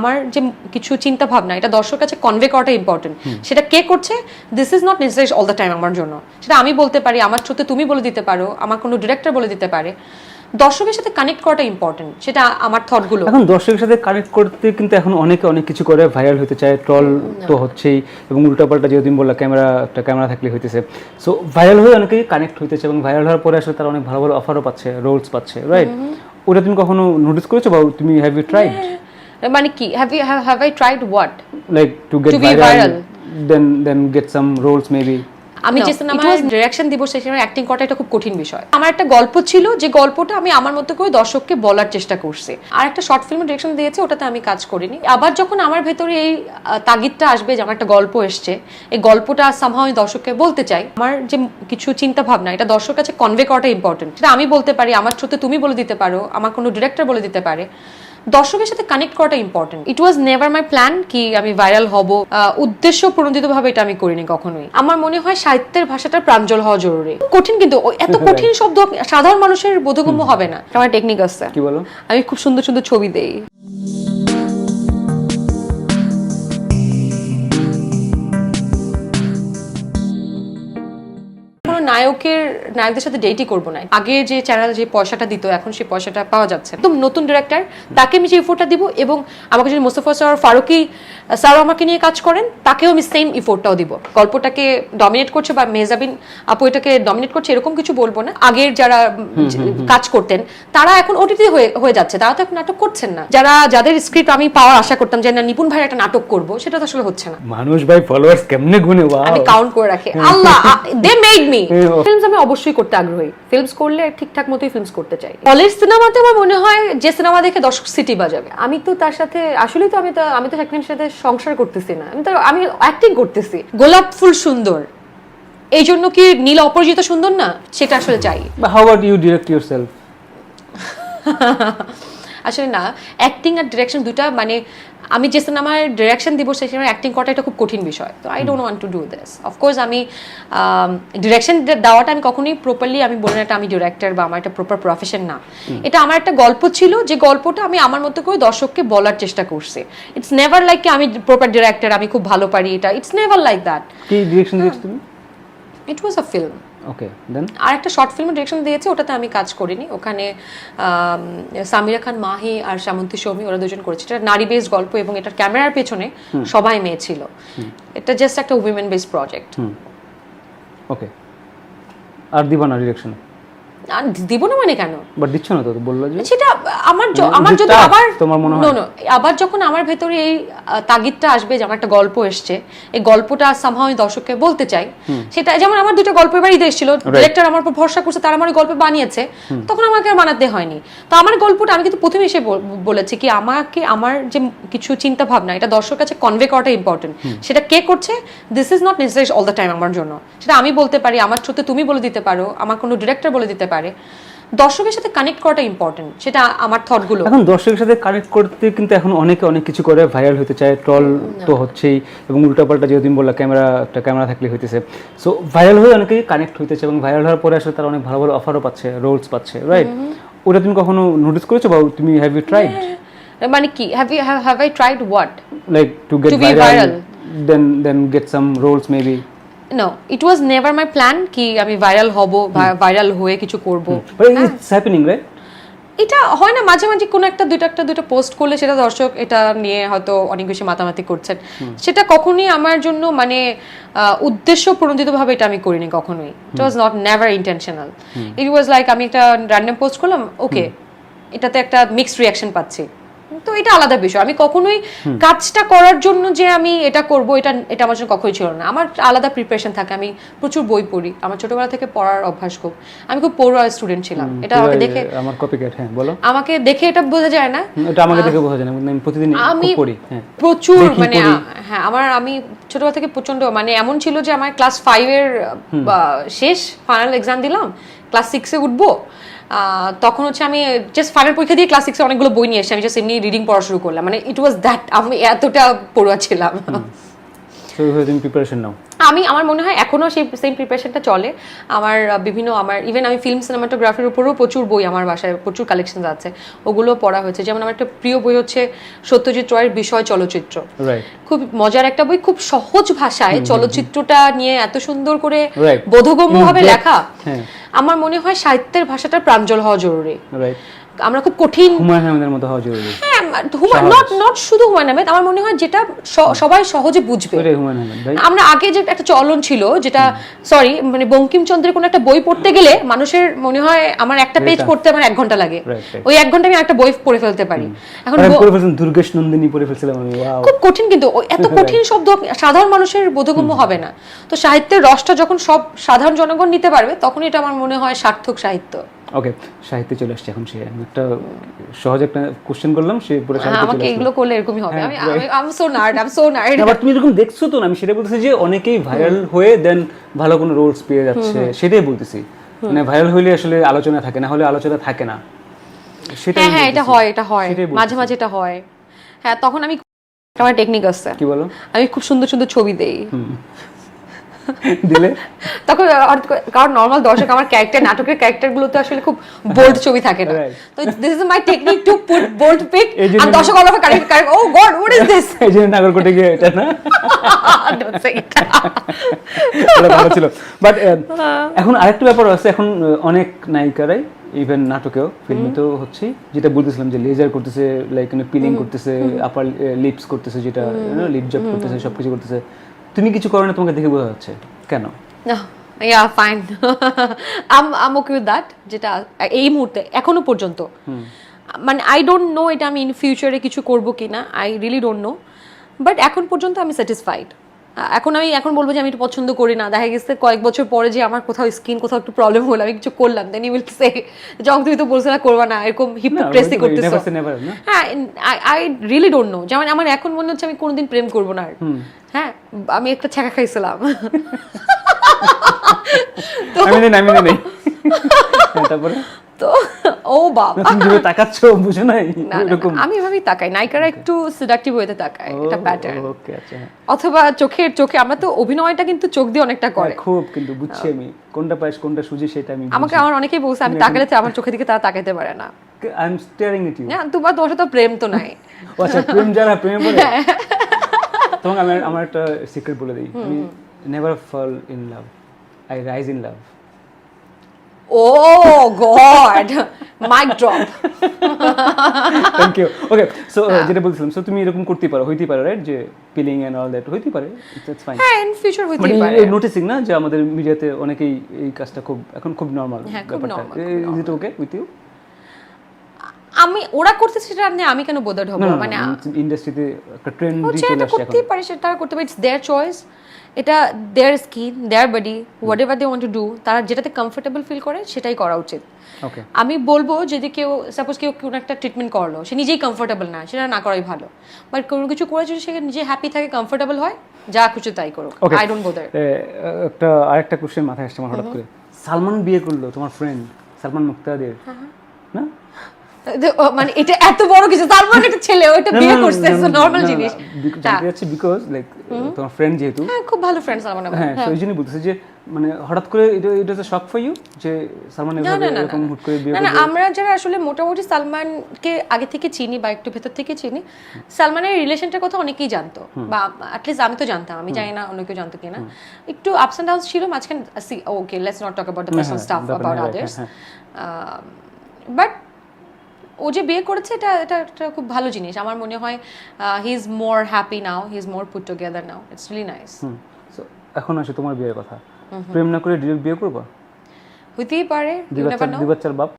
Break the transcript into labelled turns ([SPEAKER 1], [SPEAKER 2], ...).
[SPEAKER 1] আমার যে কিছু চিন্তা ভাবনা এটা দর্শক কাছে কনভে করাটা ইম্পর্টেন্ট সেটা কে করছে? This is not necessary all the time আমার জন্য। সেটা আমি বলতে পারি আমার থ্রুতে তুমি বলে দিতে পারো আমার কোনো ডিরেক্টর বলে দিতে পারে। দর্শকের সাথে কানেক্ট করাটা ইম্পর্টেন্ট সেটা আমার থটগুলো
[SPEAKER 2] এখন দর্শকের সাথে কানেক্ট করতে কিন্তু এখন অনেকে অনেক কিছু করে ভাইরাল হতে চায় ট্রল তো হচ্ছেই এবং উল্টাপাল্টা যেদিন বললা ক্যামেরা একটা ক্যামেরা থাকলে হইতেছে। সো ভাইরাল হয়ে অনেকেই কানেক্ট হইতেছে এবং ভাইরাল হওয়ার পরে আসলে তারা অনেক ভালো ভালো অফারও পাচ্ছে রোলস পাচ্ছে রাইট ওটা তুমি কখনো নোটিস করেছ বা তুমি হ্যাভ ইউ ট্রাইড
[SPEAKER 1] মানে কি have you have I tried what
[SPEAKER 2] like to get viral then then get some roles maybe
[SPEAKER 1] আমি যে সিনেমা ডিরেকশন দিব সেই সিনেমার অ্যাক্টিং করাটা একটা খুব কঠিন বিষয়। আমার একটা গল্প ছিল যে গল্পটা আমি আমার মতো করে দর্শককে বলার চেষ্টা করছি। আর একটা শর্ট ফিল্ম ডিরেকশন দিয়েছে ওটাতে আমি কাজ করিনি। আবার যখন আমার ভেতরে এই তাগিদটা আসবে যে আমার একটা গল্প এসছে এই গল্পটা সামহাও আমি দর্শককে বলতে চাই আমার যে কিছু চিন্তা ভাবনা এটা দর্শকের কাছে কনভে করাটা ইম্পর্টেন্ট সেটা আমি বলতে পারি আমার থ্রুতে তুমি বলে দিতে পারো আমার কোনো ডিরেক্টর বলে দিতে পারে। দর্শকের সাথে কানেক্ট করাটা important it was never my plan কি আমি ভাইরাল হব। উদ্দেশ্য প্রণোদিত ভাবে এটা আমি করিনি কখনোই। আমার মনে হয় সাহিত্যের ভাষাটা প্রাঞ্জল হওয়া জরুরি। কঠিন কিন্তু এত কঠিন শব্দ সাধারণ মানুষের বোধগম্য হবে না। আমার টেকনিক আছে।
[SPEAKER 2] কি বলো?
[SPEAKER 1] আমি খুব সুন্দর সুন্দর ছবি দেই। নায়কের নায়কদের সাথে ডেটই করব না। আগে যে চ্যানেল যে পয়সাটা দিত এখন সেই পয়সাটা পাওয়া যাচ্ছে একদম নতুন ডিরেক্টর তাকে আমি যে ইফোর্টটা দিব এবং আমাকে যদি মোস্তফা স্যার ফারুকি স্যার আমাকে নিয়ে কাজ করেন তাকেও আমি সেম ইফোর্টটাও দিব। গল্পটাকে ডমিনেট করছে বা মেজাবিন আপু এটাকে ডমিনেট করছে এরকম কিছু বলব না। আগের যারা কাজ করতেন তারা এখন ওটিটি হয়ে যাচ্ছে। তারা তো এখন নাটক করছেন না। যারা যাদের স্ক্রিপ্ট আমি পাওয়ার আশা করতাম যে না নিপুণ ভাই একটা নাটক করব সেটা তো আসলে হচ্ছে না।
[SPEAKER 2] মানুষ ভাই ফলোয়ার্স কেমনে গুনে?
[SPEAKER 1] আমি কাউন্ট করে রাখি। আল্লাহ দে মেড মি। ফিল্মস আমি অবশ্যই করতে আগ্রহী। ফিল্মস করলে ঠিকঠাক মতোই ফিল্মস করতে চাই। কলেজ সিনেমাতে আমার মনে হয় যে সিনেমা দেখে দর্শক সিটি বাজাবে। আমি তো তার সাথে আসলেই তো আমি তো আমি তো শাকিবের সাথে সংসার করতেছি না। আমি তো আমি অ্যাক্টিং করতেছি। গোলাপ ফুল সুন্দর। এই জন্য কি নীল অপরাজিত সুন্দর না? সেটা আসলে চাই।
[SPEAKER 2] How about you direct yourself
[SPEAKER 1] আসলে না অ্যাক্টিং আর ডিরেকশন দুটা মানে আমি যে সিনেমার ডিরেকশন দিব সেই সিনেমার অ্যাক্টিং করাটা এটা খুব কঠিন বিষয়। তো I don't want to do this of course আমি ডিরেকশন দেওয়াটা আমি কখনোই প্রপারলি আমি বলি না এটা আমি ডিরেক্টর বা আমার একটা প্রপার প্রফেশন না। এটা আমার একটা গল্প ছিল যে গল্পটা আমি আমার মতো করে দর্শককে বলার চেষ্টা করছি। ইটস নেভার লাইক আমি প্রপার ডিরেক্টর আমি খুব ভালো পারি এটা। ইটস নেভার লাইক দ্যাট
[SPEAKER 2] কি ডিরেকশন দিয়েছ তুমি?
[SPEAKER 1] ইট was a film
[SPEAKER 2] okay then
[SPEAKER 1] আর একটা শর্ট ফিল্ম ডিরেকশন দিয়েছে ওটাতে আমি কাজ করিনি। ওখানে সামিরা খান মাহি আর সামন্তী সৌমি ওরা দুজন করেছে। এটা নারী বেসড গল্প এবং এটার ক্যামেরার পেছনে সবাই মেয়ে ছিল। এটা জাস্ট একটা উইমেন বেসড প্রজেক্ট
[SPEAKER 2] ওকে আর দিবা না ডিরেকশন
[SPEAKER 1] আর দিব না মানে কেন?
[SPEAKER 2] বাট দিচ্ছ না তো বলল যে
[SPEAKER 1] সেটা আমার
[SPEAKER 2] মানে
[SPEAKER 1] আমার যদি আবার
[SPEAKER 2] তোমার মনে হয়?
[SPEAKER 1] আবার যখন আমার ভেতরে এই তাগিদটা আসবে যে আমার একটা গল্প এসছে এই গল্পটা সামহাও আমি দর্শককে বলতে চাই সেটা যেমন আমার দুটো গল্প এবার ঈদে এসেছিল ডিরেক্টর আমার উপর ভরসা করছে তারা আমার গল্প বানিয়েছে তখন আমাকে আর বানাতে হয়নি। তো আমার গল্পটা আমি কিন্তু প্রথমে এসে বলেছি কি আমাকে আমার যে কিছু চিন্তা ভাবনা এটা দর্শকের কাছে কনভে করাটা ইম্পর্টেন্ট সেটা কে করছে? This is not necessary all the time আমার জন্য। সেটা আমি বলতে পারি আমার থ্রুতে তুমি বলে দিতে পারো আমার কোনো ডিরেক্টর বলে দিতে পারে দর্শকের সাথে কানেক্ট করাটা ইম্পর্টেন্ট সেটা আমার থটগুলো
[SPEAKER 2] এখন দর্শকের সাথে কানেক্ট করতে কিন্তু এখন অনেকে অনেক কিছু করে ভাইরাল হতে চায় ট্রল তো হচ্ছেই এবং উল্টাপাল্টা যেদিন বললা ক্যামেরা একটা ক্যামেরা থাকলে হইতেছে। সো ভাইরাল হয়ে অনেকেই কানেক্ট হইতেছে এবং ভাইরাল হওয়ার পরে আসলে তারা অনেক ভালো ভালো অফারও পাচ্ছে রোলস পাচ্ছে রাইট ওটা তুমি কখনো নোটিস করেছ বা তুমি হ্যাভ ইউ ট্রাইড
[SPEAKER 1] মানে কি have you have I tried what
[SPEAKER 2] like to get viral then then get some roles maybe
[SPEAKER 1] no it was never my plan কি আমি ভাইরাল হব ভাইরাল হয়ে কিছু করব।
[SPEAKER 2] ইটস হ্যাপেনিং রাইট
[SPEAKER 1] এটা হয় না মাঝে মাঝে কোনো একটা দুইটা একটা দুটো পোস্ট করলে সেটা দর্শক এটা নিয়ে হয়তো অনেক বেশি মাতামাতি করছেন। সেটা কখনোই আমার জন্য মানে উদ্দেশ্য প্রণোদিত ভাবে এটা আমি করিনি কখনোই। It was not never intentional it was like আমি একটা র্যান্ডম পোস্ট করলাম ওকে এটাতে একটা মিক্সড রিয়াকশন পাচ্ছি। তো এটা আলাদা বিষয়। আমি কখনোই কাজটা করার জন্য যে আমি এটা করব এটা এটা আমার জন্য কখনোই ছিল না। আমার আলাদা প্রিপারেশন থাকে। আমি প্রচুর বই পড়ি। আমার ছোটবেলা থেকে পড়ার অভ্যাস খুব। আমি খুব পড়ুয়া স্টুডেন্ট ছিলাম। এটা আমাকে দেখে
[SPEAKER 2] আমার কপিক্যাট হ্যাঁ বলো।
[SPEAKER 1] আমাকে দেখে এটা বোঝা যায় না।
[SPEAKER 2] এটা আমাকে দেখে বোঝা যায় না। আমি প্রতিদিন
[SPEAKER 1] আমি
[SPEAKER 2] পড়ি হ্যাঁ।
[SPEAKER 1] প্রচুর মানে হ্যাঁ আমার আমি ছোটবেলা থেকে প্রচণ্ড মানে এমন ছিল যে আমার ক্লাস ফাইভের শেষ ফাইনাল এক্সাম দিলাম। ক্লাস সিক্সে উঠবো। তখন হচ্ছে আমি জাস্ট ফাইনাল পরীক্ষা দিয়ে ক্লাস সিক্সে অনেকগুলো বই নিয়ে এসেছি আমি জাস্ট এমনি রিডিং পড়া শুরু করলাম। মানে ইট ওয়াজ দ্যাট আমি এতটা পড়ুয়া ছিলাম।
[SPEAKER 2] নাও
[SPEAKER 1] আমি আমার মনে হয় এখনও সেই সেম প্রিপারেশনটা চলে। আমার বিভিন্ন আমার ইভেন আমি ফিল্ম সিনেমাটোগ্রাফির উপরেও প্রচুর বই আমার বাসায় প্রচুর কালেকশন আছে। ওগুলো পড়া হয়েছে। যেমন আমার একটা প্রিয় বই হচ্ছে সত্যজিৎ রায়ের বিষয় চলচ্চিত্র। খুব মজার একটা বই খুব সহজ ভাষায় চলচ্চিত্রটা নিয়ে এত সুন্দর করে. বোধগম্য ভাবে লেখা।
[SPEAKER 2] হ্যাঁ।
[SPEAKER 1] আমার মনে হয় সাহিত্যের ভাষাটা প্রাঞ্জল হওয়া জরুরি।
[SPEAKER 2] রাইট
[SPEAKER 1] আমরা খুব কঠিন
[SPEAKER 2] হুমায়ুন আহমেদের মতো হওয়া জরুরি।
[SPEAKER 1] হ্যাঁ নট নট শুধু হুমায়ুন আহমেদ আমার মনে হয় যেটা সবাই সহজে বুঝবে। আমরা আগে যে একটা চলন ছিল যেটা সরি মানে বঙ্কিমচন্দ্রের কোনো একটা বই পড়তে গেলে মানুষের মনে হয় আমার একটা পেজ পড়তে আমার এক ঘণ্টা লাগে. ওই এক ঘণ্টা আমি একটা বই পড়ে ফেলতে পারি। এখন
[SPEAKER 2] দুর্গেশ নন্দিনী পড়ে ফেলছিলাম আমি
[SPEAKER 1] খুব কঠিন কিন্তু এত কঠিন শব্দ সাধারণ মানুষের বোধগম্য হবে না। তো সাহিত্যের রসটা যখন সব সাধারণ জনগণ নিতে পারবে তখন এটা আমার মনে হয় সার্থক সাহিত্য।
[SPEAKER 2] ওকে সাহিত্যে চলে আসছে এখন সে একটা সহজ একটা কোশ্চেন করলাম সে পুরো
[SPEAKER 1] হ্যাঁ,
[SPEAKER 2] সাহিত্যে
[SPEAKER 1] আমাকে এগুলো করলে এরকমই হবে।
[SPEAKER 2] হ্যাঁ,
[SPEAKER 1] আমি. আমি so nerd I so nerd
[SPEAKER 2] আবার তুমি এরকম দেখছ তো না আমি সেটা বলতেছি যে অনেকেই ভাইরাল হয়ে দেন ভালো কোনো রোলস পেয়ে যাচ্ছে সেটাই বলতেছি। মানে ভাইরাল হইলে আসলে আলোচনা থাকে না হলে আলোচনা থাকে না। সেটাই
[SPEAKER 1] হ্যাঁ হ্যাঁ এটা হয় এটা হয়। মাঝে মাঝে এটা হয়। হ্যাঁ তখন আমি আমার টেকনিক আছে।
[SPEAKER 2] কি বলো?
[SPEAKER 1] আমি খুব সুন্দর সুন্দর ছবি দেই।
[SPEAKER 2] দিলে?
[SPEAKER 1] তখন কারণ নর্মাল দর্শক আমার ক্যারেক্টার নাটকের আসলে খুব বোল্ড ছবি থাকে না। তো this is my technique to put bold pic আর দর্শক all of correct correct oh God what is this
[SPEAKER 2] এই যে নাগরকোটে গিয়ে এটা না? ভালো ছিল। বাট এখন আরেকটা ব্যাপার আছে এখন অনেক নায়িকারাই ইভেন নাটকেও ফিল্মে তো হচ্ছে যেটা বলতেছিলাম যে লেজার করতেছে লাইক পিলিং করতেছে আপার লিপস করতেছে যেটা লিপ জব করতেছে সবকিছু করতেছে। তুমি কিছু করো না তোমাকে দেখে বোঝা যাচ্ছে। কেন?
[SPEAKER 1] Yeah fine um um okay with that যেটা এই মুহূর্তে এখনও পর্যন্ত। মানে আই ডোন্ট নো এটা আমি ইন ফিউচারে কিছু করব কিনা I really don't know but এখন পর্যন্ত আমি স্যাটিসফাইড এখন আমি এখন বলব যে আমি একটু পছন্দ করি না। দেখা গেছে কয়েক বছর পরে যে আমার কোথাও স্কিন কোথাও একটু প্রবলেম হলো আমি কিছু করলাম। দেন ইউ উইল সে যখন তুমি তো বলছো না করবা না। এরকম হিপোক্রেসি করতেছো। হ্যাঁ আই রিয়েলি ডোন্ট নো যেমন আমার এখন মনে হচ্ছে আমি কোনোদিন প্রেম করব না আর। হ্যাঁ আমি একটা ছ্যাঁকা খাইছিলাম।
[SPEAKER 2] তো আমি নেই আমি নেই হ্যাঁ, তারপরে?
[SPEAKER 1] তো? ও বাবা।
[SPEAKER 2] তুমি যেভাবে তাকাচ্ছ বুঝো নাই? এরকম।
[SPEAKER 1] আমি এভাবেই তাকাই। নায়িকারা একটু সিডাক্টিভ হইতে তাকায়। এটা প্যাটার্ন
[SPEAKER 2] ওকে আচ্ছা হ্যাঁ।
[SPEAKER 1] অথবা চোখের চোখে আমরা তো অভিনয়টা কিন্তু চোখ দিয়ে অনেকটা করে।
[SPEAKER 2] হ্যাঁ, খুব কিন্তু বুঝছি আমি। কোনটা পায়েস কোনটা সুজি সেটা আমি
[SPEAKER 1] আমাকে আমার অনেকেই বলছে আমি তাকালে তো আমার চোখের দিকে তারা তাকাইতে পারে না।
[SPEAKER 2] I am staring it you
[SPEAKER 1] না তোমার সাথে তো প্রেম তো নাই।
[SPEAKER 2] আচ্ছা প্রেম যারা প্রেমে পড়ে?
[SPEAKER 1] হ্যাঁ।
[SPEAKER 2] তোমাকে আমি আমার একটা সিক্রেট বলে দিই। আমি never fall in love I rise in love
[SPEAKER 1] oh god. Mic drop
[SPEAKER 2] thank you okay so যেটা বলছিলাম সো তুমি এরকম করতে পারো হইতে পারো রাইট যে পিলিং এন্ড অল দ্যাট হইতে পারে দ্যাটস ফাইন
[SPEAKER 1] হ্যাঁ ইন ফিউচার হইতে পারে।
[SPEAKER 2] নোটিসিং না যে আমাদের মিডিয়াতে অনেকেই এই কাজটা খুব এখন খুব নরমাল
[SPEAKER 1] ব্যাপারটা। normal, খুব
[SPEAKER 2] is it okay with you
[SPEAKER 1] আমি ওরা করতেছে সেটা নিয়ে আমি কেন বোধ হব? মানে
[SPEAKER 2] ইন্ডাস্ট্রিতে একটা ট্রেন্ড চলে আসছে
[SPEAKER 1] করতেই পারে সেটা করতে পারে ইটস দেয়ার চয়েস এটা their skin their body whatever they want to do তারা যেটাতে কমফোর্টেবল ফিল করে সেটাই করা উচিত।
[SPEAKER 2] ওকে
[SPEAKER 1] আমি বলব যদি কেউ সাপোজ কেউ কোনো একটা ট্রিটমেন্ট করল সে নিজেই কমফোর্টেবল না সেটা না করাই ভালো। বাট কোনো কিছু করে যদি সে নিজে হ্যাপি থাকে কমফোর্টেবল হয় যা খুশি তাই করুক. আই ডোন্ট বোদার
[SPEAKER 2] একটা আরেকটা কোশ্চেন মাথায় আসছে আমার হঠাৎ করে। সালমান বিয়ে করল তোমার ফ্রেন্ড সালমান মুক্তাদের।
[SPEAKER 1] হ্যাঁ,
[SPEAKER 2] না
[SPEAKER 1] মানে এটা এত বড় কিছু তার মানে একটা ছেলে বিয়ে করছে নর্মাল জিনিস।
[SPEAKER 2] জানতে যাচ্ছে বিকজ লাইক তোমার ফ্রেন্ড যেহেতু।
[SPEAKER 1] হ্যাঁ খুব ভালো ফ্রেন্ডস আমার আমার।
[SPEAKER 2] হ্যাঁ জন্যই বলতেছে যে মানে হঠাৎ করে এটা এটা শক ফর ইউ যে সালমান এরকম হুট করে বিয়ে
[SPEAKER 1] না আমরা যারা আসলে মোটামুটি সালমানকে আগে থেকে চিনি বা একটু ভেতর থেকে চিনি সালমানের রিলেশনটার কথা অনেকেই জানতো বা অ্যাটলিস্ট আমি তো জানতাম আমি জানি না অন্য কেউ জানতো কিনা। একটু আপস অ্যান্ড ডাউনস ছিল মাঝখানে okay let's not talk about the personal stuff about others
[SPEAKER 2] হ্যাঁ,
[SPEAKER 1] বাট ও যে বিয়ে করেছে এটা এটা একটা খুব ভালো জিনিস। আমার মনে হয় he is more happy now he is more put together now it's really nice
[SPEAKER 2] এখন আসে তোমার বিয়ের কথা। প্রেম না করে ডিরেক্ট বিয়ে করবা?
[SPEAKER 1] হইতেই পারে.
[SPEAKER 2] দুই বাচ্চার বাপ।